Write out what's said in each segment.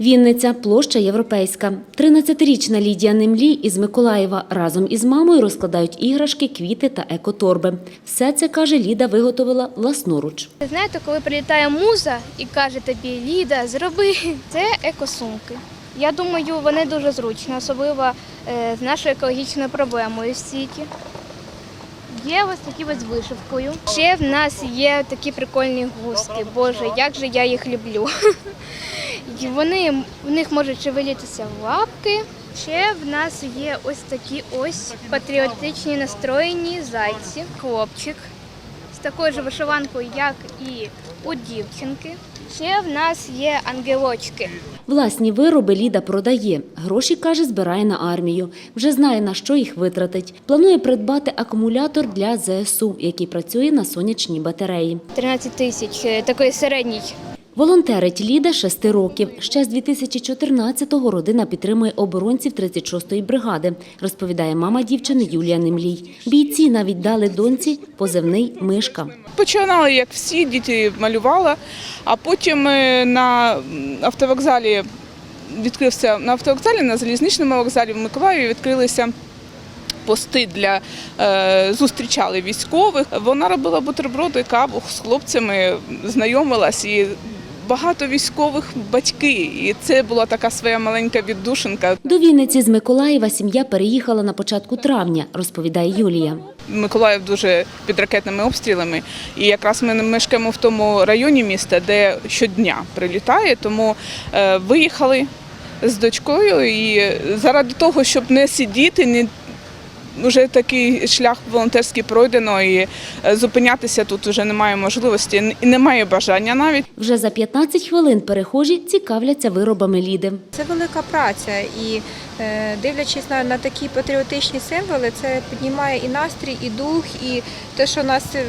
Вінниця, площа європейська. 13-річна Лідія Немлі із Миколаєва разом із мамою розкладають іграшки, квіти та екоторби. Все це, каже, Ліда виготовила власноруч. Знаєте, коли прилітає муза і каже тобі Ліда, зроби це екосумки. Я думаю, вони дуже зручні, особливо е, з нашою екологічною проблемою в світі. Є ось такі ось вишивкою. Ще в нас є такі прикольні гуски. Боже, як же я їх люблю. І вони в них можуть шевелитися лапки. Ще в нас є ось такі ось патріотичні настроєні зайці, хлопчик з такою ж вишиванкою, як і у дівчинки. Ще в нас є ангелочки. Власні вироби Ліда продає. Гроші, каже, збирає на армію. Вже знає, на що їх витратить. Планує придбати акумулятор для ЗСУ, який працює на сонячній батареї. 13 тисяч, е, такий середній. Волонтерить Ліда шести років. Ще з 2014-го родина підтримує оборонців 36-ї бригади, розповідає мама дівчини Юлія Немлій. Бійці навіть дали доньці позивний «Мишка». Починали, як всі, діти малювала, а потім е, на автовокзалі відкрився на автовокзалі, на залізничному вокзалі в Миколаєві відкрилися. Пости для е, зустрічали військових. Вона робила бутерброди, каву з хлопцями, знайомилась і багато військових батьки. І це була така своя маленька віддушинка. До Вінниці з Миколаєва сім'я переїхала на початку травня, розповідає Юлія. Миколаїв дуже під ракетними обстрілами, і якраз ми мешкаємо в тому районі міста, де щодня прилітає. Тому е, виїхали з дочкою і заради того, щоб не сидіти, не вже такий шлях волонтерський пройдено, і е, зупинятися тут вже немає можливості і немає бажання навіть. Вже за 15 хвилин перехожі цікавляться виробами Ліди. Це велика праця, і е, дивлячись на, на такі патріотичні символи, це піднімає і настрій, і дух, і те, що у нас е,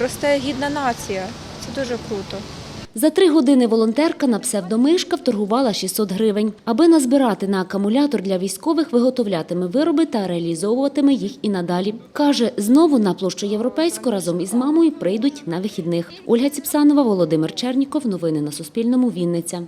росте гідна нація. Це дуже круто. За три години волонтерка на псевдомишка вторгувала 600 гривень. Аби назбирати на акумулятор для військових, виготовлятиме вироби та реалізовуватиме їх і надалі. Каже, знову на площу Європейську разом із мамою прийдуть на вихідних. Ольга Ціпсанова, Володимир Черніков. Новини на Суспільному. Вінниця.